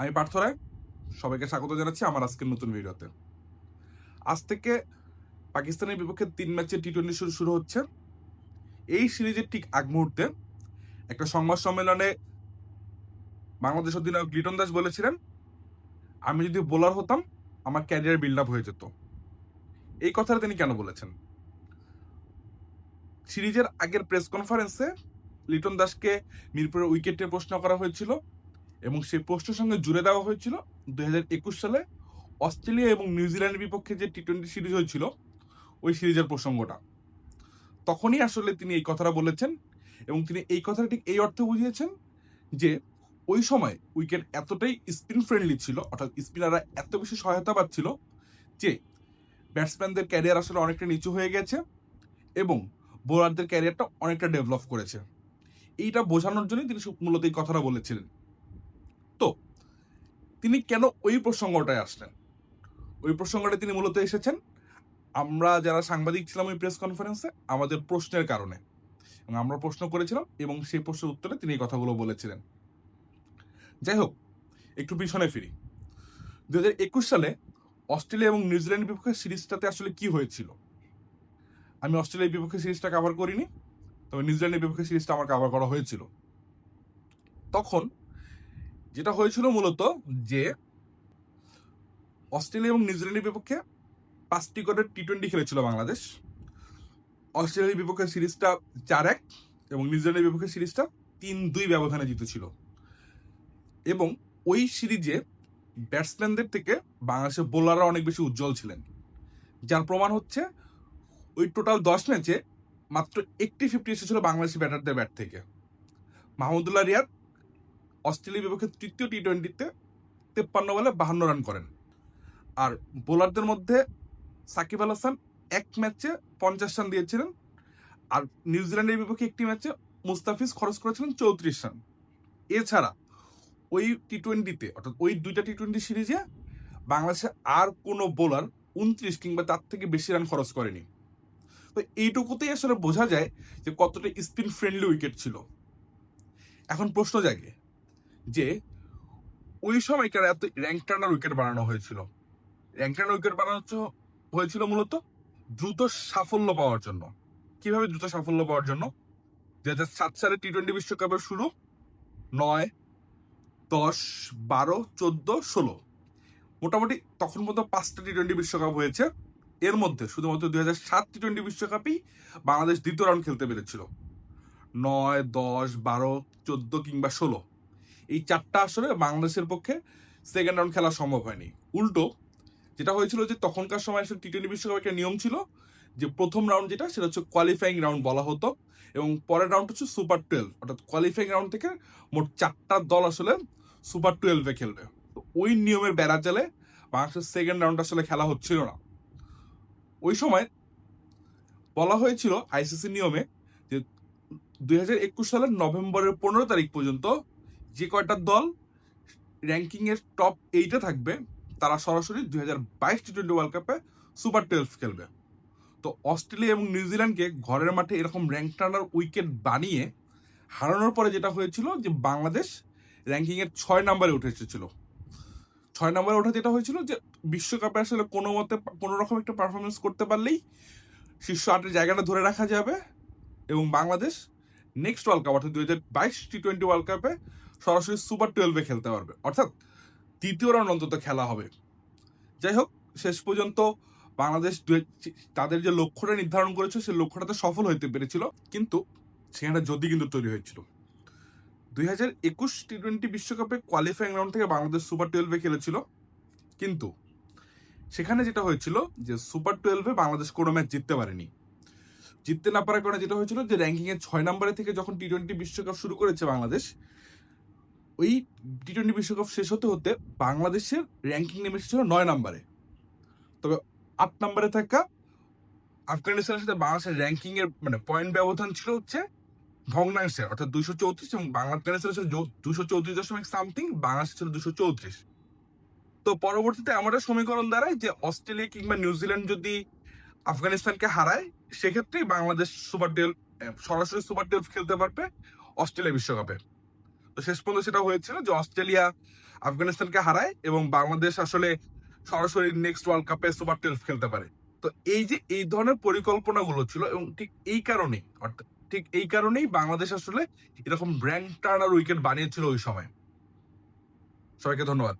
আমি পার্থ রায় সবাইকে স্বাগত জানাচ্ছি আমার আজকের নতুন ভিডিওতে। আজ থেকে পাকিস্তানের বিপক্ষে তিন ম্যাচের টি টোয়েন্টি শুরু শুরু হচ্ছে। এই সিরিজের ঠিক আগ মুহূর্তে একটা সংবাদ সম্মেলনে বাংলাদেশ অধিনায়ক লিটন দাস বলেছিলেন, আমি যদি বোলার হতাম, আমার ক্যারিয়ার বিল্ড আপ হয়ে যেত। এই কথাটা তিনি কেন বলেছেন? সিরিজের আগের প্রেস কনফারেন্সে লিটন দাসকে মিরপুরের উইকেটে প্রশ্ন করা হয়েছিল। এবং সেই প্রশ্নের সঙ্গে জুড়ে দেওয়া হয়েছিল দু হাজার একুশ সালে অস্ট্রেলিয়া এবং নিউজিল্যান্ডের বিপক্ষে যে টি টোয়েন্টি সিরিজ হয়েছিল, ওই সিরিজের প্রসঙ্গটা। তখনই আসলে তিনি এই কথাটা বলেছেন এবং তিনি এই কথাটা ঠিক এই অর্থে বুঝিয়েছেন যে ওই সময় উইকেট এতটাই স্পিন ফ্রেন্ডলি ছিল, অর্থাৎ স্পিনাররা এত বেশি সহায়তা পাচ্ছিল যে ব্যাটসম্যানদের ক্যারিয়ার আসলে অনেকটা নিচু হয়ে গেছে এবং বোলারদের ক্যারিয়ারটা অনেকটা ডেভেলপ করেছে। এইটা বোঝানোর জন্যই তিনি মূলত এই কথাটা বলেছিলেন। তিনি কেন ওই প্রসঙ্গটায় আসলেন? ওই প্রসঙ্গটা তিনি মূলত এসেছেন, আমরা যারা সাংবাদিক ছিলাম ওই প্রেস কনফারেন্সে আমাদের প্রশ্নের কারণে। এবং আমরা প্রশ্ন করেছিলাম এবং সেই প্রশ্নের উত্তরে তিনি এই কথাগুলো বলেছিলেন। যাই হোক, একটু পিছনে ফিরি। দু হাজার একুশ সালে অস্ট্রেলিয়া এবং নিউজিল্যান্ডের বিপক্ষে সিরিজটাতে আসলে কি হয়েছিল? আমি অস্ট্রেলিয়ার বিপক্ষে সিরিজটা কভার করিনি, তবে নিউজিল্যান্ডের বিপক্ষে সিরিজটা আমার কভার করা হয়েছিল। তখন যেটা হয়েছিল মূলত যে অস্ট্রেলিয়া এবং নিউজিল্যান্ডের বিপক্ষে পাঁচটি করে টি টোয়েন্টি খেলেছিল বাংলাদেশ। অস্ট্রেলিয়ার বিপক্ষে সিরিজটা চার এক এবং নিউজিল্যান্ডের বিপক্ষে সিরিজটা তিন দুই ব্যবধানে জিতেছিল। এবং ওই সিরিজে ব্যাটসম্যানদের থেকে বাংলাদেশের বোলাররা অনেক বেশি উজ্জ্বল ছিলেন। যার প্রমাণ হচ্ছে ওই টোটাল দশ ম্যাচে মাত্র একটি ফিফটি এসেছিল বাংলাদেশি ব্যাটারদের ব্যাট থেকে। মাহমুদুল্লাহ রিয়াদ অস্ট্রেলিয়ার বিপক্ষে তৃতীয় টি টোয়েন্টিতে তেপ্পান্ন বলে বাহান্ন রান করেন। আর বোলারদের মধ্যে সাকিব আল হাসান এক ম্যাচে পঞ্চাশ রান দিয়েছিলেন, আর নিউজিল্যান্ডের বিপক্ষে একটি ম্যাচে মুস্তাফিজ খরচ করেছিলেন চৌত্রিশ রান। এছাড়া ওই টি টোয়েন্টিতে অর্থাৎ ওই দুইটা টি টোয়েন্টি সিরিজে বাংলাদেশে আর কোনো বোলার উনত্রিশ কিংবা তার থেকে বেশি রান খরচ করেনি। তো এইটুকুতেই আসলে বোঝা যায় যে কতটা স্পিন ফ্রেন্ডলি উইকেট ছিল। এখন প্রশ্ন জাগে যে ওই সময়কার এত র্যাঙ্ক টার্নার উইকেট বানানো হয়েছিল। র্যাঙ্ক টার্নার উইকেট বানানো হয়েছিল মূলত দ্রুত সাফল্য পাওয়ার জন্য। কীভাবে দ্রুত সাফল্য পাওয়ার জন্য? দু হাজার সাত সালে টি টোয়েন্টি বিশ্বকাপের শুরু নয়, দশ, বারো, চোদ্দ, ষোলো। মোটামুটি তখন মতো পাঁচটা টি টোয়েন্টি বিশ্বকাপ হয়েছে। এর মধ্যে শুধুমাত্র দুই হাজার সাত টি টোয়েন্টি বিশ্বকাপেই বাংলাদেশ দ্বিতীয় রাউন্ড খেলতে পেরেছিল। নয়, দশ, বারো, চোদ্দ কিংবা ষোলো। এই চারটা আসলে বাংলাদেশের পক্ষে সেকেন্ড রাউন্ড খেলা সম্ভব হয়নি। উল্টো, যেটা হয়েছিল যে তখনকার সময় আসলে টি টোয়েন্টি বিশ্বকাপের একটা নিয়ম ছিল যে প্রথম রাউন্ড যেটা, সেটা হচ্ছে কোয়ালিফাইং রাউন্ড বলা হতো এবং পরের রাউন্ড হচ্ছে সুপার টুয়েলভ অর্থাৎ কোয়ালিফাইং রাউন্ড থেকে মোট চারটা দল আসলে সুপার টুয়েলভে খেলবে। তো ওই নিয়মের বেড়া চালে বাংলাদেশের সেকেন্ড রাউন্ড আসলে খেলা হচ্ছিল না। ওই সময় বলা হয়েছিল আইসিসি নিয়মে যে দুই হাজার একুশ সালের নভেম্বরের পনেরো তারিখ পর্যন্ত যে কয়টা দল র্যাঙ্কিং এর টপ এইটে থাকবে, তারা সরাসরি দুই হাজার বাইশ টি টোয়েন্টি ওয়ার্ল্ড কাপে সুপার টুয়েলভ খেলবে। তো অস্ট্রেলিয়া এবং নিউজিল্যান্ডকে ঘরের মাঠে এরকম র্যাঙ্ক টার্নার উইকেট বানিয়ে হারানোর পরে যেটা হয়েছিল যে বাংলাদেশ র্যাঙ্কিং এর ছয় নম্বরে উঠে এসেছিল। ছয় নম্বরে ওঠা যেটা হয়েছিল যে বিশ্বকাপে আসলে কোনো মতে কোনো রকম একটা পারফরমেন্স করতে পারলেই শীর্ষ আটের জায়গাটা ধরে রাখা যাবে এবং বাংলাদেশ নেক্সট ওয়ার্ল্ড কাপ অর্থাৎ দুই হাজার বাইশ টি টোয়েন্টি ওয়ার্ল্ড কাপে সরাসরি সুপার টুয়েলভে খেলতে পারবে। অর্থাৎ তৃতীয় রাউন্ড অন্তত খেলা হবে। যাই হোক, শেষ পর্যন্ত বাংলাদেশ তাদের যে লক্ষ্যটা নির্ধারণ করেছে, সেই লক্ষ্যটাতে সফল হইতে পেরেছিল। কিন্তু সেখানে যদি কিন্তু তৈরি হয়েছিল। দুই হাজার একুশ টি টোয়েন্টি বিশ্বকাপে কোয়ালিফাইং রাউন্ড থেকে বাংলাদেশ সুপার টুয়েলভে খেলেছিল। কিন্তু সেখানে যেটা হয়েছিল যে সুপার টুয়েলভে বাংলাদেশ কোনো ম্যাচ জিততে পারেনি। জিততে না পারার কারণে যেটা হয়েছিল যে র্যাঙ্কিং এর ছয় নম্বরে থেকে যখন টি টোয়েন্টি বিশ্বকাপ শুরু করেছে বাংলাদেশ ওই টি টোয়েন্টি বিশ্বকাপ শেষ হতে হতে বাংলাদেশের র্যাঙ্কিং নেমে এসেছিল নয় নম্বরে। তবে আট নম্বরে থাকা আফগানিস্তানের সাথে বাংলাদেশের র্যাঙ্কিং এর মানে পয়েন্ট ব্যবধান ছিল হচ্ছে ভগ্নাংশে অর্থাৎ দুশো চৌত্রিশ এবং বাংলা আফগানিস্তানের ছিল দুশো চৌত্রিশ দশমিক সামথিং বাংলাদেশ ছিল দুশো চৌত্রিশ। তো পরবর্তীতে আমাদের সমীকরণ দাঁড়ায় যে অস্ট্রেলিয়া কিংবা নিউজিল্যান্ড যদি আফগানিস্তানকে হারায়, সেক্ষেত্রেই বাংলাদেশ সুপার টুয়েলভ সরাসরি সুপার টুয়েলভ খেলতে পারবে অস্ট্রেলিয়া বিশ্বকাপে। শেষ পর্যন্ত সেটা হয়েছিল যে অস্ট্রেলিয়া আফগানিস্তানকে হারায় এবং বাংলাদেশ আসলে সরাসরি নেক্সট ওয়ার্ল্ড কাপে সুপার টুয়েলভ খেলতে পারে। তো এই যে এই ধরনের পরিকল্পনাগুলো ছিল এবং ঠিক এই কারণেই, অর্থাৎ ঠিক এই কারণেই বাংলাদেশ আসলে এরকম ব্র্যান্ড টার্নার উইকেট বানিয়েছিল ওই সময়। সবাইকে ধন্যবাদ।